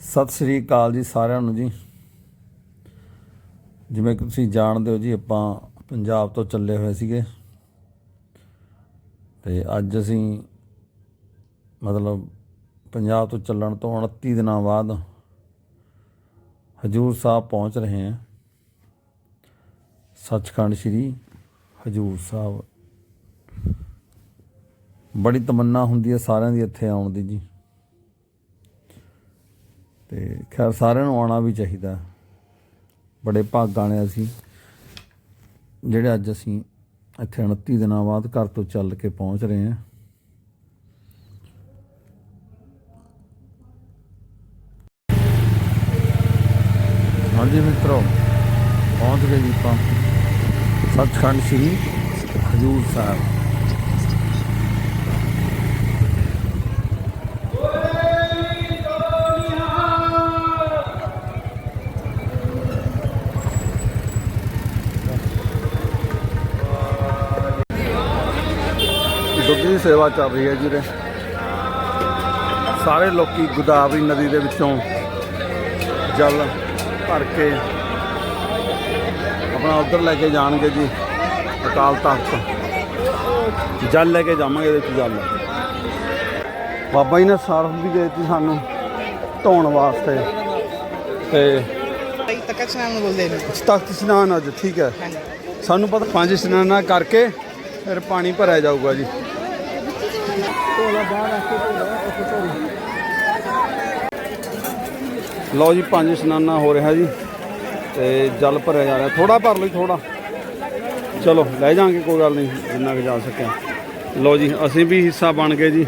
ਸਤਿ ਸ੍ਰੀ ਅਕਾਲ ਜੀ ਸਾਰਿਆਂ ਨੂੰ ਜੀ। ਜਿਵੇਂ ਕਿ ਤੁਸੀਂ ਜਾਣਦੇ ਹੋ ਜੀ, ਆਪਾਂ ਪੰਜਾਬ ਤੋਂ ਚੱਲੇ ਹੋਏ ਸੀਗੇ। ਤੇ ਅੱਜ ਅਸੀਂ ਮਤਲਬ ਪੰਜਾਬ ਤੋਂ ਚੱਲਣ ਤੋਂ 29 ਦਿਨਾਂ ਬਾਅਦ ਹਜੂਰ ਸਾਹਿਬ ਪਹੁੰਚ ਰਹੇ ਹਾਂ। ਸੱਚਖੰਡ ਸ੍ਰੀ ਹਜੂਰ ਸਾਹਿਬ। ਬੜੀ ਤਮੰਨਾ ਹੁੰਦੀ ਹੈ ਸਾਰਿਆਂ ਦੀ ਇੱਥੇ ਆਉਣ ਦੀ ਜੀ। ਤੇ ਖੈਰ ਸਾਰਿਆਂ ਨੂੰ ਆਉਣਾ ਵੀ ਚਾਹੀਦਾ। ਬੜੇ ਭਾਗਾਂ ਨੇ ਅਸੀਂ ਜਿਹੜੇ ਅੱਜ ਅਸੀਂ ਇੱਥੇ 29 ਦਿਨਾਂ ਬਾਅਦ ਘਰ ਤੋਂ ਚੱਲ ਕੇ ਪਹੁੰਚ ਰਹੇ ਹਾਂ। ਹਾਂਜੀ ਮਿੱਤਰੋ, ਪਹੁੰਚ ਗਏ ਜੀ ਆਪਾਂ। ਸੱਚਖੰਡ ਸ੍ਰੀ ਹਜੂਰ ਸਾਹਿਬ। ਸੇਵਾ ਚੱਲ ਰਹੀ ਹੈ ਜੀ ਉਰੇ ਸਾਰੇ ਲੋਕੀ ਗੋਦਾਵਰੀ ਨਦੀ ਦੇ ਵਿੱਚੋਂ ਜਲ ਭਰ ਕੇ ਆਪਣਾ ਉਧਰ ਲੈ ਕੇ ਜਾਣਗੇ ਜੀ ਅਕਾਲ ਤਖਤ। ਜਲ ਲੈ ਕੇ ਜਾਵਾਂਗੇ ਇਹਦੇ ਵਿੱਚ ਜਲ। ਬਾਬਾ ਜੀ ਨੇ ਸਰਫ ਵੀ ਦੇ ਦਿੱਤੀ ਸਾਨੂੰ ਧੋਣ ਵਾਸਤੇ। ਤੇ ਤੱਕ ਸਨਾਨ ਨੂੰ ਬੋਲਦੇ ਨੇ। ਤਖਤ ਇਸ਼ਨਾਨ ਅੱਜ ਠੀਕ ਹੈ। ਸਾਨੂੰ ਪਤਾ ਪੰਜ ਇਸ਼ਨਾਨਾਂ ਕਰਕੇ ਫਿਰ ਪਾਣੀ ਭਰਿਆ ਜਾਊਗਾ ਜੀ। ਲਓ ਜੀ, ਪੰਜ ਸਨਾਨਾ ਹੋ ਰਿਹਾ ਜੀ ਤੇ ਜਲ ਭਰਿਆ ਜਾ ਰਿਹਾ। ਥੋੜਾ ਭਰ ਲਈ ਥੋੜਾ ਚਲੋ, ਲੈ ਜਾਾਂਗੇ, ਕੋਈ ਗੱਲ ਨਹੀਂ, ਜਿੰਨਾ ਕੁ ਜਾ ਸਕਿਆ। ਲਓ ਜੀ, ਅਸੀਂ ਵੀ ਹਿੱਸਾ ਬਣ ਗਏ ਜੀ।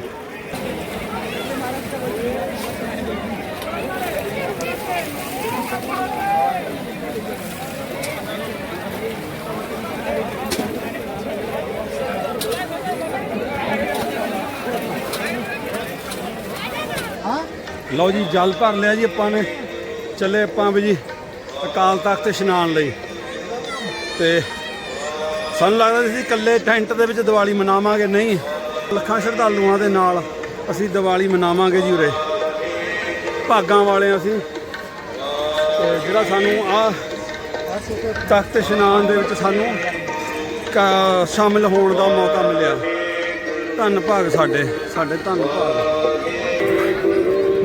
ਲਓ ਜੀ, ਜਲ ਭਰ ਲਿਆ ਜੀ ਆਪਾਂ ਨੇ। ਚੱਲੇ ਆਪਾਂ ਵੀ ਜੀ ਅਕਾਲ ਤਖਤ ਇਸ਼ਨਾਨ ਲਈ। ਤੇ ਸਾਨੂੰ ਲੱਗਦਾ ਸੀ ਇਕੱਲੇ ਟੈਂਟ ਦੇ ਵਿੱਚ ਦੀਵਾਲੀ ਮਨਾਵਾਂਗੇ, ਨਹੀਂ। ਲੱਖਾਂ ਸ਼ਰਧਾਲੂਆਂ ਦੇ ਨਾਲ ਅਸੀਂ ਦੀਵਾਲੀ ਮਨਾਵਾਂਗੇ ਜੀ ਉਰੇ। ਭਾਗਾਂ ਵਾਲੇ ਅਸੀਂ। ਤੇ ਜਿਹੜਾ ਸਾਨੂੰ ਆ ਤਖਤ ਇਸ਼ਨਾਨ ਦੇ ਵਿੱਚ ਸਾਨੂੰ ਸ਼ਾਮਿਲ ਹੋਣ ਦਾ ਮੌਕਾ ਮਿਲਿਆ। ਧੰਨ ਭਾਗ ਸਾਡੇ ਸਾਡੇ ਧੰਨ ਭਾਗ।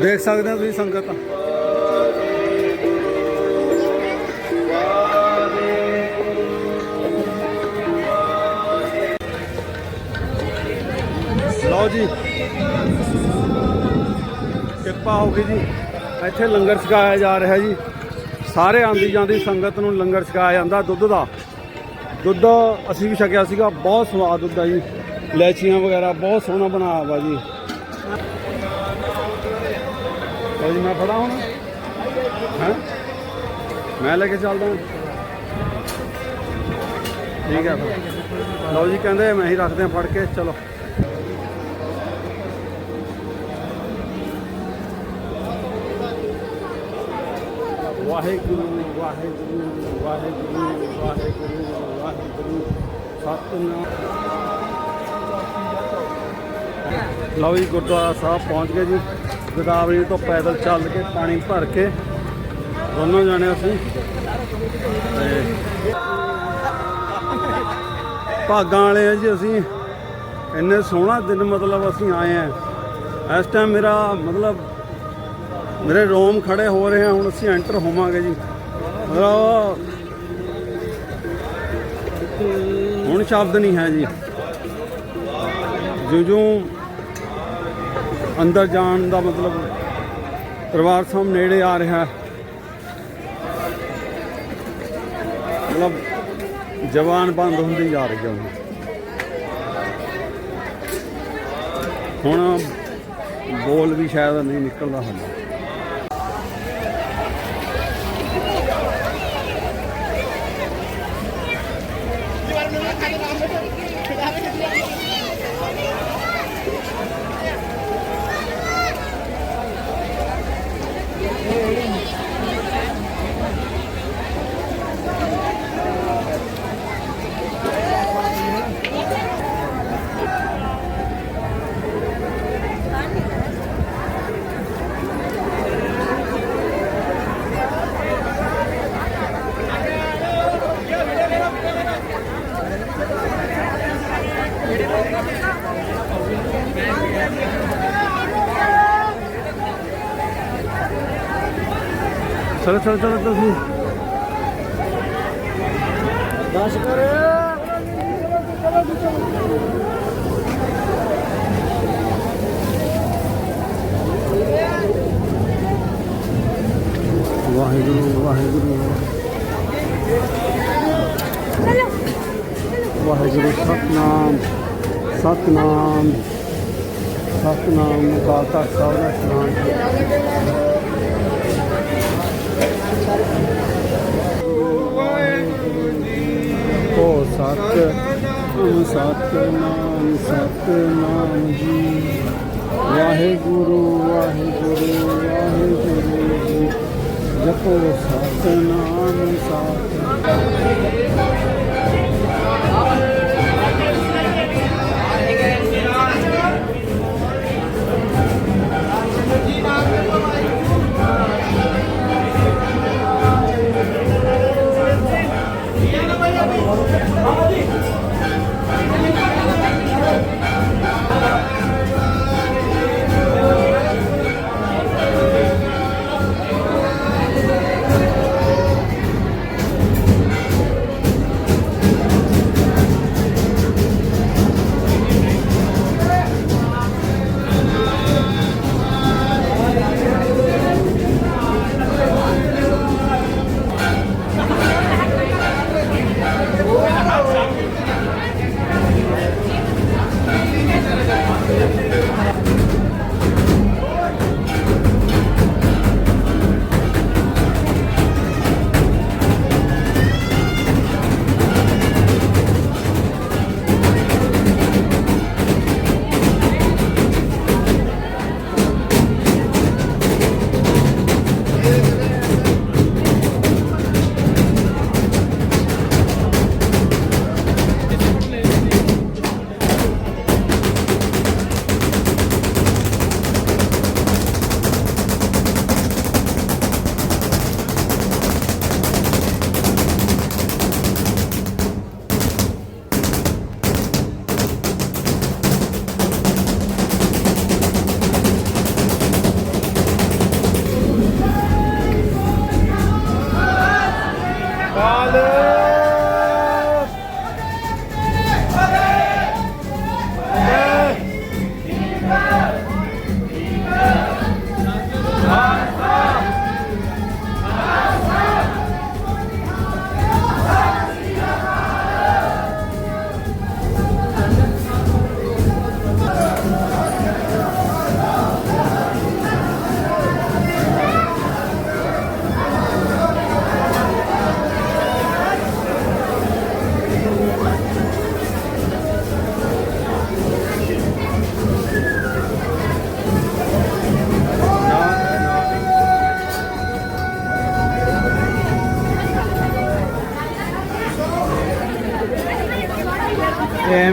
ਦੇਖ ਸਕਦੇ ਹੋ ਤੁਸੀਂ ਸੰਗਤ। ਲਓ ਜੀ। ਕਿਰਪਾ ਹੋ ਗਈ ਜੀ। ਇੱਥੇ ਲੰਗਰ ਛਕਾਇਆ ਜਾ ਰਿਹਾ ਜੀ। ਸਾਰੇ ਆਂਦੀ ਜਾਂਦੀ ਸੰਗਤ ਨੂੰ ਲੰਗਰ ਛਕਾਇਆ ਜਾਂਦਾ ਦੁੱਧ ਦਾ। ਦੁੱਧ ਅਸੀਂ ਵੀ ਛਕਿਆ ਸੀਗਾ। ਬਹੁਤ ਸਵਾਦ ਦੁੱਧ ਆ ਜੀ। ਲੈਚੀਆਂ ਵਗੈਰਾ ਬਹੁਤ ਸੋਹਣਾ ਬਣਾਇਆ ਵਾ ਜੀ। ਲਓ ਜੀ, ਮੈਂ ਫੜਾ ਹੁਣ। ਹੈ? ਮੈਂ ਲੈ ਕੇ ਚੱਲਦਾ ਠੀਕ ਹੈ ਫਿਰ। ਲਓ ਜੀ, ਕਹਿੰਦੇ ਮੈਂ ਹੀ ਰੱਖਦੇ ਆ ਫੜ ਕੇ, ਚਲੋ। ਵਾਹਿਗੁਰੂ ਵਾਹਿਗੁਰੂ ਵਾਹਿਗੁਰੂ ਵਾਹਿਗੁਰੂ ਵਾਹਿਗੁਰੂ, ਸਤਨਾਮ। ਲਓ ਜੀ, ਗੁਰਦੁਆਰਾ ਸਾਹਿਬ ਪਹੁੰਚ ਗਏ ਜੀ। ਗੋਦਾਵਰੀ ਤੋਂ ਪੈਦਲ ਚੱਲ ਕੇ ਪਾਣੀ ਭਰ ਕੇ ਦੋਨੋਂ ਜਾਣੇ ਅਸੀਂ ਤੇ ਭਾਗਾਂ ਵਾਲੇ ਆ ਜੀ ਅਸੀਂ। ਇੰਨੇ ਸੋਹਣਾ ਦਿਨ ਮਤਲਬ ਅਸੀਂ ਆਏ ਆ। ਇਸ ਟਾਈਮ ਮੇਰਾ ਮਤਲਬ ਮੇਰੇ ਰੋਮ ਖੜੇ ਹੋ ਰਹੇ ਆ, ਹੁਣ ਅਸੀਂ ਐਂਟਰ ਹੋਵਾਂਗੇ ਜੀ। ਮਤਲਬ ਹੁਣ ਸ਼ਬਦ ਨਹੀਂ ਹੈ ਜੀ। ਜਿਉਂ ਜਿਉਂ ਅੰਦਰ ਜਾਣ ਦਾ ਮਤਲਬ ਦਰਬਾਰ ਸਾਹਿਬ ਨੇੜੇ ਆ ਰਿਹਾ ਹੈ। ਮਤਲਬ ਜਵਾਨ ਬੰਦ ਹੁੰਦੀ ਜਾ ਰਹੀ ਹੈ ਹੁਣ ਹੁਣ ਬੋਲ ਵੀ ਸ਼ਾਇਦ ਨਹੀਂ ਨਿਕਲਦਾ ਹੁੰਦਾ ਚਲੋ ਚਲੋ ਚਲੋ ਤੁਸੀਂ ਦਸ ਕਰ ਵਾਹਿਗੁਰੂ ਵਾਹਿਗੁਰੂ। ਵਾਹਿਗੁਰੂ, ਸਤਨਾਮ ਸਤਨਾਮ। ਸਤਨਾਮ, ਅਕਾਲ ਤਖਤ ਸਾਹਿਬ ਦਾ ਇਸ਼ਨਾਨ ਸਤਨਾਮ ਸਤਨਾਮ ਜੀ। ਵਾਹਿਗੁਰੂ ਵਾਹਿਗੁਰੂ ਵਾਹਿਗੁਰੂ। ਜੀ ਜਪੋ ਸਤਨਾਮ ਸਤਨਾਮ।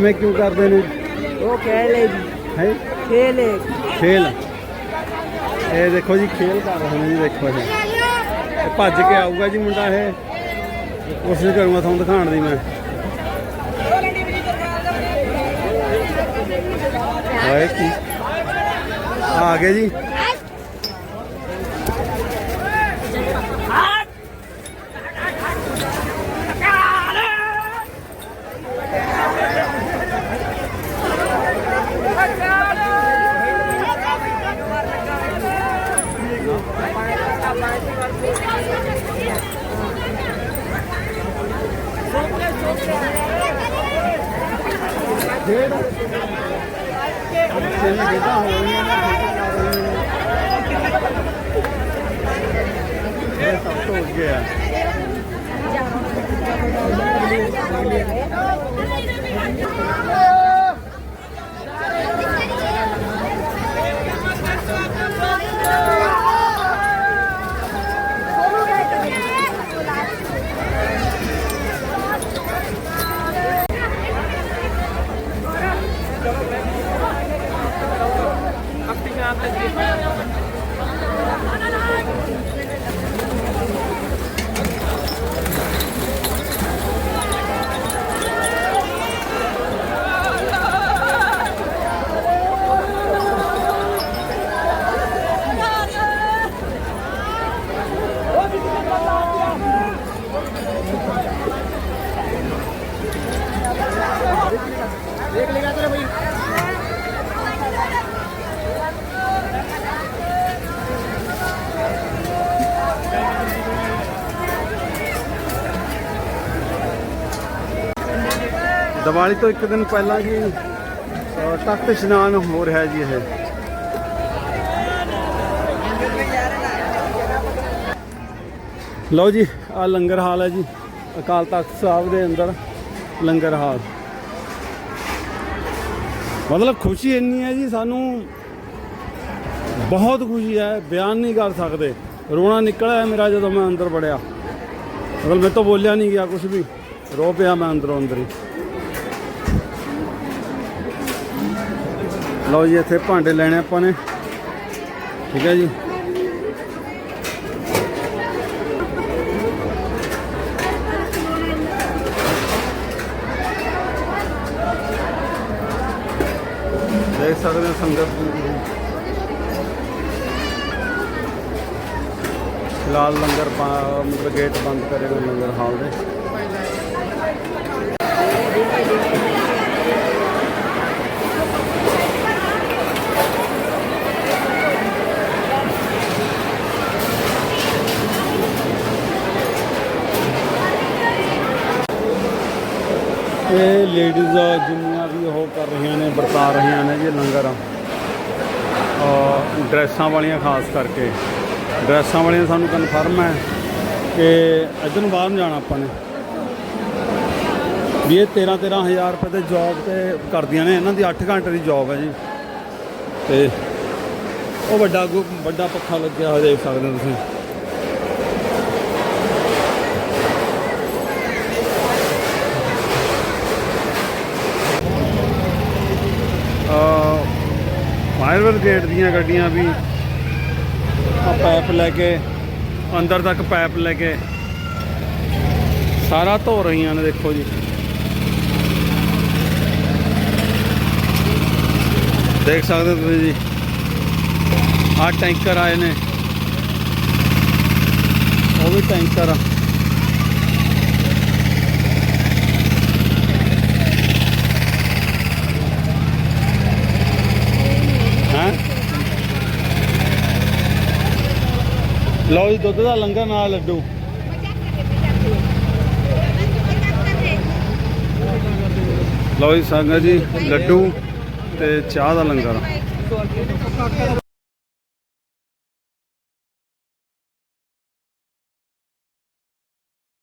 ਐਵੇਂ ਕਿਉਂ ਕਰਦੇ ਨੇ? ਉਹ ਕਹਿ ਲੈ ਜੀ। ਹੈ? ਖੇਲੇ ਖੇਲ? ਇਹ ਦੇਖੋ ਜੀ ਖੇਲ ਕਰ ਰਹੇ ਨੇ ਜੀ ਦੇਖੋ ਜੀ ਇਹ ਭੱਜ ਕੇ ਆਊਗਾ ਜੀ ਮੁੰਡਾ ਇਹ। ਕੋਸ਼ਿਸ਼ ਕਰੂੰਗਾ ਤੁਹਾਨੂੰ ਦਿਖਾਉਣ ਦੀ ਮੈਂ। ਹਾਏ ਕੀ? ਆ ਗਏ ਜੀ। ਦੀਵਾਲੀ ਤੋਂ ਇੱਕ ਦਿਨ ਪਹਿਲਾਂ ਜੀ ਤਖਤ ਇਸ਼ਨਾਨ ਹੋ ਰਿਹਾ ਜੀ ਇਹ। ਲਓ ਜੀ ਆ ਲੰਗਰ ਹਾਲ ਹੈ ਜੀ, ਅਕਾਲ ਤਖਤ ਸਾਹਿਬ ਦੇ ਅੰਦਰ ਲੰਗਰ ਹਾਲ। ਮਤਲਬ ਖੁਸ਼ੀ ਇੰਨੀ ਹੈ ਜੀ, ਸਾਨੂੰ ਬਹੁਤ ਖੁਸ਼ੀ ਹੈ, ਬਿਆਨ ਨਹੀਂ ਕਰ ਸਕਦੇ। ਰੋਣਾ ਨਿਕਲਿਆ ਮੇਰਾ ਜਦੋਂ ਮੈਂ ਅੰਦਰ ਵੜਿਆ। ਮਤਲਬ ਮੇਰੇ ਤੋਂ ਬੋਲਿਆ ਨਹੀਂ ਗਿਆ ਕੁਝ ਵੀ। ਰੋ ਪਿਆ ਮੈਂ ਅੰਦਰੋਂ ਅੰਦਰ ਹੀ। ਲਓ ਜੀ, ਇੱਥੇ ਭਾਂਡੇ ਲੈਣੇ ਆਪਾਂ ਨੇ। ਠੀਕ ਹੈ ਜੀ। ਸਕਦੇ ਹੋ ਸੰਗਤ ਫਿਲਹਾਲ ਲੰਗਰ ਮਤਲਬ ਗੇਟ ਬੰਦ ਕਰੇ ਹੋਏ ਲੰਗਰ ਹਾਲ ਦੇ। ਇਹ ਲੇਡੀਜ਼ ਆ ਵੀ ਕਰ ਰਹੀਆਂ ਨੇ, ਵਰਤਾ ਰਹੀਆਂ ਨੇ ਜੀ ਲੰਗਰ। ਅਹ ਡਰੈਸਾਂ ਵਾਲੀਆਂ ਖਾਸ ਕਰਕੇ। ਡਰੈਸਾਂ ਵਾਲੀਆਂ ਸਾਨੂੰ ਕਨਫਰਮ ਹੈ ਕਿ ਇੱਧਰ ਨੂੰ ਬਾਹਰ ਨੂੰ ਜਾਣਾ ਆਪਾਂ ਨੇ। ਵੀ ਇਹ 13 13000 ਰੁਪਏ ਦੇ ਜੌਬ ਤੇ ਕਰਦੀਆਂ ਨੇ, ਇਹਨਾਂ ਦੀ 8 ਘੰਟੇ ਦੀ ਜੌਬ ਹੈ ਜੀ। ਤੇ ਉਹ ਵੱਡਾ ਗੁ- ਵੱਡਾ ਪੱਖਾ ਲੱਗਿਆ ਹੋਇਆ ਦੇਖ ਸਕਦੇ ਹੋ ਤੁਸੀਂ। ਫਾਇਰ ਗੇਟ ਦੀਆਂ ਗੱਡੀਆਂ ਵੀ ਆ ਪਾਈਪ ਲੈ ਕੇ, ਅੰਦਰ ਤੱਕ ਪਾਈਪ ਲੈ ਕੇ ਸਾਰਾ ਧੋ ਰਹੀਆਂ ਨੇ, ਦੇਖੋ ਜੀ। ਦੇਖ ਸਕਦੇ ਹੋ ਤੁਸੀਂ ਜੀ। ਆ ਟੈਂਕਰ ਆਏ ਨੇ। ਉਹ ਵੀ ਟੈਂਕਰ ਆ। ਲਓ ਜੀ, ਦੁੱਧ ਦਾ ਲੰਗਰ ਨਾਲ ਲੱਡੂ। ਲਓ ਜੀ, ਸੰਗਤ ਜੀ, ਲੱਡੂ ਤੇ ਚਾਹ ਦਾ ਲੰਗਰ।